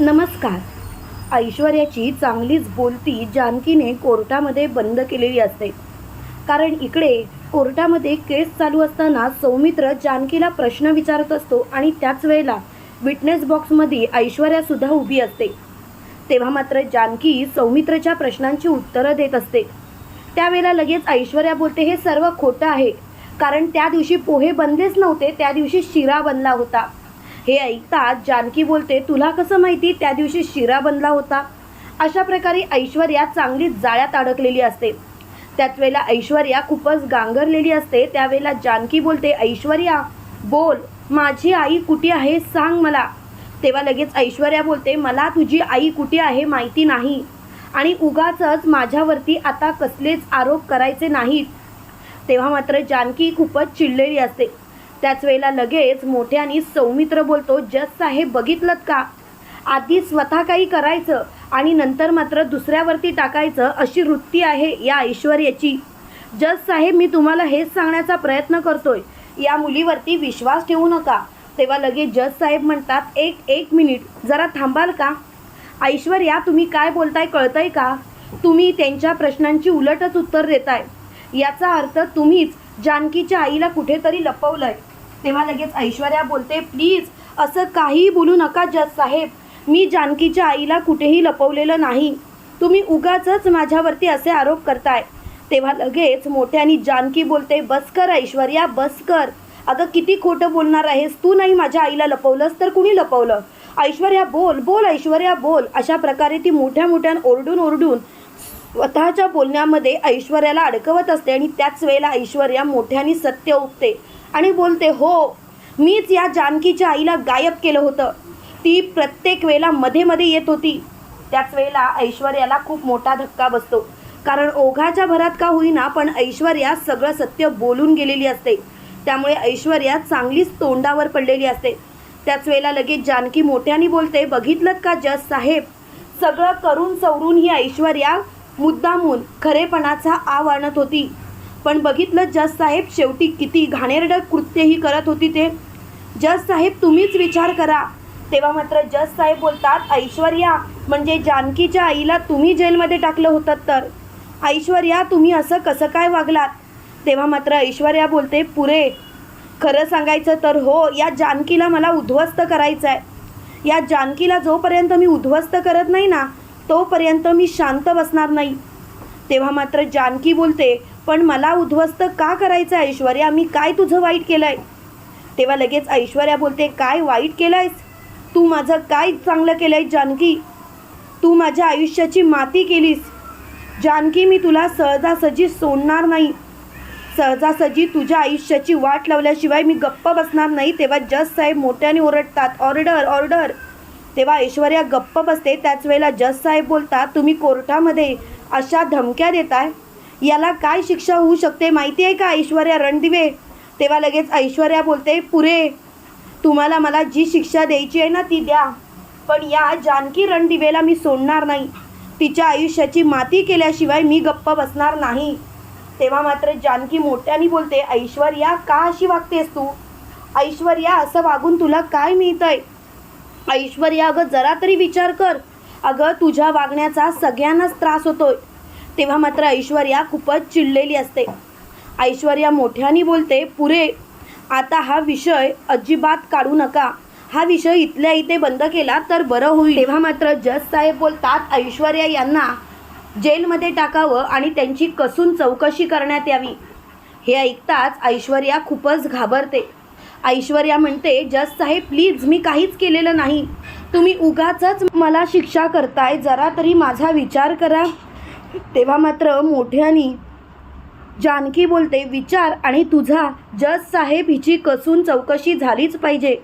नमस्कार. ऐश्वर्याची चांगलीच बोलती जानकीने कोर्टामध्ये बंद केलेली असते. कारण इकडे कोर्टामध्ये केस चालू असताना सौमित्र जानकीला प्रश्न विचारत असतो आणि त्याच वेळेला विटनेस बॉक्समध्ये ऐश्वर्यासुद्धा उभी असते. तेव्हा मात्र जानकी सौमित्रच्या प्रश्नांची उत्तरं देत असते. त्यावेळेला लगेच ऐश्वर्या बोलते हे सर्व खोटं आहे. कारण त्या दिवशी पोहे बनलेच नव्हते त्या दिवशी शिरा बनला होता. हे ऐकताच जानकी बोलते तुला कसं माहिती त्या दिवशी शिरा बनला होता. अशा प्रकारे ऐश्वर्या चांगलीच जाळ्यात अडकलेली असते. त्याच वेळेला ऐश्वर्या खूपच गांगरलेली असते. त्यावेळेला जानकी बोलते ऐश्वर्या बोल माझी आई कुठे आहे सांग मला. तेव्हा लगेच ऐश्वर्या बोलते मला तुझी आई कुठे आहे माहिती नाही. आणि उगाचच माझ्यावरती आता कसलेच आरोप करायचे नाहीत. तेव्हा मात्र जानकी खूपच चिडलेली असते. त्याच वेळेला लगेच मोठ्याने सौमित्र बोलतो जज साहेब बघितलं का? आधी स्वतः काही करायचं आणि नंतर मात्र दुसऱ्यावरती टाकायचं अशी वृत्ती आहे या ऐश्वर्याची. जज साहेब मी तुम्हाला हेच सांगण्याचा प्रयत्न करतोय. या मुलीवरती विश्वास ठेवू नका. तेव्हा लगेच जज साहेब म्हणतात एक एक मिनिट जरा थांबाल का? ऐश्वर्या तुम्ही काय बोलताय कळतंय का? तुम्ही त्यांच्या प्रश्नांची उलटच उत्तर देताय. याचा अर्थ तुम्हीच जानकीच्या आईला कुठेतरी लपवलंय. तेव्हा लगेच ऐश्वर्या बोलते प्लीज असं काहीही बोलू नका जज साहेब. मी जानकीच्या आईला कुठेही लपवलेलं नाही. तुम्ही उगाचच माझ्यावरती असे आरोप करताय. तेव्हा लगेच मोठ्याने जानकी बोलते बस कर ऐश्वर्या बस कर. अगं किती खोटं बोलणार आहेस? तू नाही माझ्या आईला लपवलंस तर कुणी लपवलं? ऐश्वर्या बोल बोल ऐश्वर्या बोल. अशा प्रकारे ती मोठ्या मोठ्या ओरडून ओरडून स्वतःच्या बोलण्यामध्ये ऐश्वर्याला अडकवत असते आणि त्याच वेळेला ऐश्वर्या मोठ्याने सत्य उगते आणि बोलते हो मीच या जानकीच्या आईला गायब केलं होतं. ती प्रत्येक वेळेला मध्ये मध्ये येत होती. त्याच वेळेला ऐश्वर्याला खूप मोठा धक्का बसतो. कारण ओघाच्या भरात का होईना पण ऐश्वर्या सगळं सत्य बोलून गेलेली असते. त्यामुळे ऐश्वर्या चांगलीच तोंडावर पडलेली असते. त्याच वेळेला लगेच जानकी मोठ्याने बोलते बघितलं का जज साहेब? सगळं करून सवरून ही ऐश्वर्या मुद्दामून खरेपणाचा आव आणत होती. पण बघितलं जज साहेब शेवटी किती घाणेरडं कृत्यही करत होती ते. जज साहेब तुम्हीच विचार करा. तेव्हा मात्र जज साहेब बोलतात ऐश्वर्या म्हणजे जानकीच्या आईला तुम्ही जेलमध्ये टाकलं होतं तर? ऐश्वर्या तुम्ही असं कसं काय वागलात? तेव्हा मात्र ऐश्वर्या बोलते पुरे खरं सांगायचं तर हो या जानकीला मला उद्ध्वस्त करायचं आहे या जानकीला जोपर्यंत मी उद्ध्वस्त करत नाही ना तोपर्यंत मी शांत बसणार नाही. तेव्हा मात्र जानकी बोलते पण मला उद्ध्वस्त का करायचं आहे ऐश्वर्या? मी काय तुझं वाईट केलं आहे तेव्हा लगेच ऐश्वर्या बोलते काय वाईट केलं आहेस तू माझं काय चांगलं केलं आहे जानकी? तू माझ्या आयुष्याची माती केलीस. जानकी मी तुला सहजासहजी सोडणार नाही. सहजासहजी तुझ्या आयुष्याची वाट लावल्याशिवाय मी गप्प बसणार नाही. तेव्हा जज साहेब मोठ्याने ओरडतात ऑर्डर ऑर्डर. तेव्हा ऐश्वर्या गप्प बसते. त्याच वेळेला जज साहेब बोलतात तुम्ही कोर्टामध्ये अशा धमक्या देताय? याला काय शिक्षा होऊ शकते माहिती आहे का? ऐश्वर्या रणदिवे तेव्हा लगेच ऐश्वर्या बोलते पुरे तुम्हाला मला जी शिक्षा द्यायची आहे ना ती द्या. पण या जानकी रणदिवेला मी सोडणार नाही. तिच्या आयुष्याची माती केल्याशिवाय मी गप्प बसणार नाही. तेव्हा मात्र जानकी मोठ्याने बोलते ऐश्वर्या का अशी वागतेस तू? ऐश्वर्या असं वागून तुला काय मिळतंय? ऐश्वर्या अगं जरा तरी विचार कर. अगं तुझ्या वागण्याचा सगळ्यांनाच त्रास होतोय. तेव्हा मात्र ऐश्वर्या खूपच चिडलेली असते. ऐश्वर्या मोठ्याने बोलते पुरे आता हा विषय अजिबात काढू नका. हा विषय इथल्या इथे बंद केला तर बरं होईल. तेव्हा मात्र जज साहेब बोलतात ऐश्वर्या यांना जेलमध्ये टाकावं आणि त्यांची कसून चौकशी करण्यात यावी. हे ऐकताच ऐश्वर्या खूपच घाबरते. ऐश्वर्या म्हणते जज साहेब प्लीज मी काहीच केलेलं नाही. तुम्ही उगाचच मला शिक्षा करताय जरा तरी माझा विचार करा. तेव्हा मात्र मोठ्यानी जानकी बोलते विचार आणि तुझा जज साहेब हिची कसून चौकशी झालीच पाहिजे.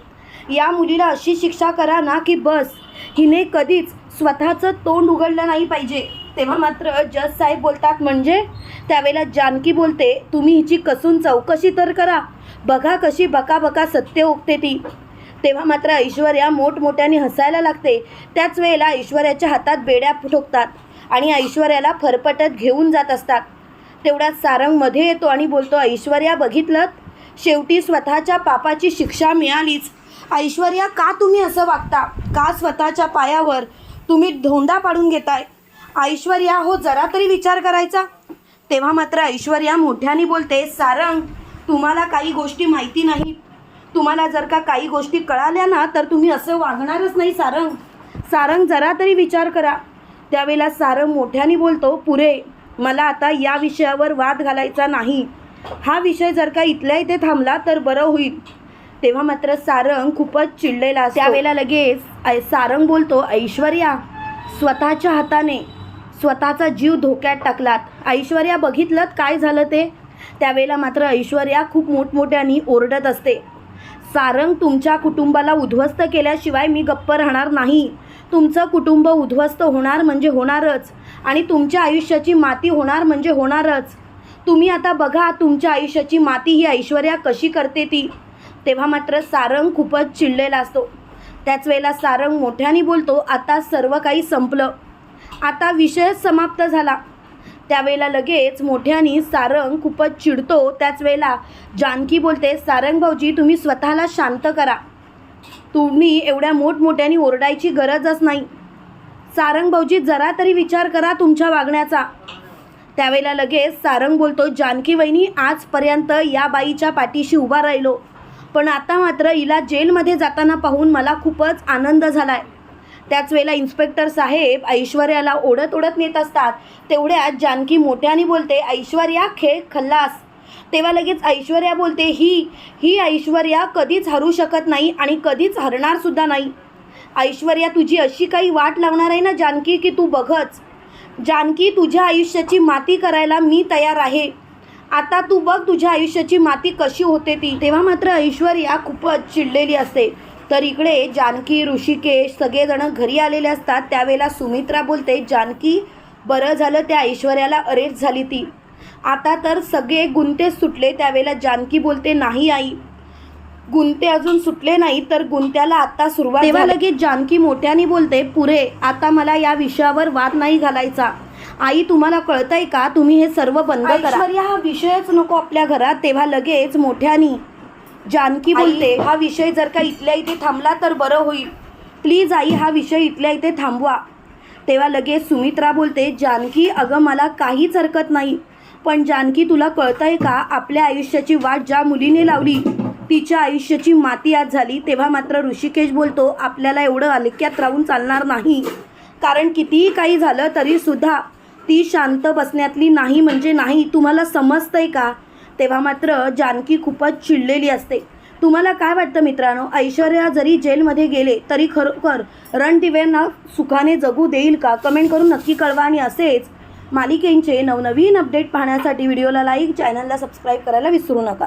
या मुलीला अशी शिक्षा करा ना की बस हिने कधीच स्वतःचं तोंड उघडलं नाही पाहिजे. तेव्हा मात्र जज साहेब बोलतात म्हणजे? त्यावेळेला जानकी बोलते तुम्ही हिची कसून चौकशी तर करा. बघा कशी बकाबका सत्य ओकते ती. तेव्हा मात्र ऐश्वर्या मोठमोठ्याने हसायला लागते. त्याच वेळेला ऐश्वर्याच्या हातात बेड्या ठोकतात आणि ऐश्वर्याला फरफटत घेऊन जात असतात. तेवढ्यात सारंगमध्ये येतो आणि बोलतो ऐश्वर्या बघितलं शेवटी स्वतःच्या पापाची शिक्षा मिळालीच. ऐश्वर्या का तुम्ही असं वागता? का स्वतःच्या पायावर तुम्ही धोंडा पाडून घेताय? ऐश्वर्या हो जरा तरी विचार करायचा. तेव्हा मात्र ऐश्वर्या मोठ्याने बोलते सारंग तुम्हाला काही गोष्टी माहिती नाहीत. तुम्हाला जर का काही गोष्टी कळाल्या ना तर तुम्ही असं वागणारच नाही सारंग. सारंग जरा तरी विचार करा. त्यावेळेला सारंग मोठ्याने बोलतो पुरे मला आता या विषयावर वाद घालायचा नाही. हा विषय जर का इथल्या इथे थांबला तर बरं होईल. तेव्हा मात्र सारंग खूपच चिडलेला असतो. त्यावेळेला लगेच ऐ- सारंग बोलतो ऐश्वर्या स्वतःच्या हाताने स्वतःचा जीव धोक्यात टाकलात. ऐश्वर्या बघितलं काय झालं ते? त्यावेळेला मात्र ऐश्वर्या खूप मोठमोठ्याने ओरडत असते. सारंग तुमच्या कुटुंबाला उद्ध्वस्त केल्याशिवाय मी गप्प राहणार नाही. तुमचं कुटुंब उद्ध्वस्त होणार म्हणजे होणारच आणि तुमच्या आयुष्याची माती होणार म्हणजे होणारच. तुम्ही आता बघा तुमच्या आयुष्याची माती ही ऐश्वर्या कशी करते ती. तेव्हा मात्र सारंग खूपच चिडलेला असतो. त्याच वेळेला सारंग मोठ्याने बोलतो आता सर्व काही संपलं. आता विषयच समाप्त झाला. त्यावेळेला लगेच मोठ्याने सारंग खूपच चिडतो. त्याच वेळेला जानकी बोलते सारंग भाऊजी तुम्ही स्वतःला शांत करा. तुम्ही एवढ्या मोठमोठ्याने ओरडायची गरजच नाही. सारंग भाऊजी जरा तरी विचार करा तुमच्या वागण्याचा. त्यावेळेला लगेच सारंग बोलतो जानकी वहिनी आजपर्यंत या बाईच्या पाठीशी उभा राहिलो. पण आता मात्र हिला जेलमध्ये जाताना पाहून मला खूपच आनंद झालाय. त्याच वेळेला इन्स्पेक्टर साहेब ऐश्वर्याला ओढत ओढत नेत असतात. तेवढ्यात जानकी मोठ्याने बोलते ऐश्वर्या खेळ खल्लास. तेव्हा लगेच ऐश्वर्या बोलते ही ही ऐश्वर्या कधीच हरू शकत नाही आणि कधीच हरणारसुद्धा नाही. ऐश्वर्या तुझी अशी काही वाट लावणार आहे ना जानकी की तू बघच. जानकी तुझ्या आयुष्याची माती करायला मी तयार आहे. आता तू बघ तुझ्या आयुष्याची माती कशी होते ती. तेव्हा मात्र ऐश्वर्या खूपच चिडलेली असते. तर इकडे जानकी ऋषिकेश सगळेजण घरी आलेले असतात. त्यावेळेला सुमित्रा बोलते जानकी बरं झालं त्या ऐश्वर्याला अरेस्ट झाली ती. आता तर सगळे गुंते सुटले त्यावेळेला जानकी बोलते नाही आई. गुंते अजून सुटले नाही तर गुंत्याला आता सुरुवात तेव्हा लगेच जानकी मोठ्याने बोलते पुरे आता मला या विषयावर वाद नाही घालायचा. आई तुम्हाला कळतंय का? तुम्ही हे सर्व बंद करा. हा विषयच नको आपल्या घरात. तेव्हा लगेच मोठ्यानी जानकी बोलते हा विषय जर का इथल्या इथे थांबला तर बरं होईल. प्लीज आई हा विषय इथल्या इथे थांबवा. तेव्हा लगेच सुमित्रा बोलते जानकी अगं मला काहीच हरकत नाही. पण जानकी तुला कळतंय का आपल्या आयुष्याची वाट ज्या मुलीने लावली तिच्या आयुष्याची माती आज झाली तेव्हा मात्र ऋषिकेश बोलतो आपल्याला एवढं अलक्यात राहून चालणार नाही. कारण कितीही काही झालं तरीसुद्धा ती शांत बसण्यातली नाही म्हणजे नाही तुम्हाला समजतंय का? तेव्हा मात्र जानकी खूपच चिडलेली असते. तुम्हाला काय वाटतं मित्रांनो? ऐश्वर्या जरी जेलमध्ये गेले तरी खरोखर रणदिव्यांना सुखाने जगू देईल का? कमेंट करून नक्की कळवा आणि असेच मालिकेंचे नवनवीन अपडेट पाहण्यासाठी व्हिडिओला लाईक चॅनलला सबस्क्राईब करायला विसरू नका.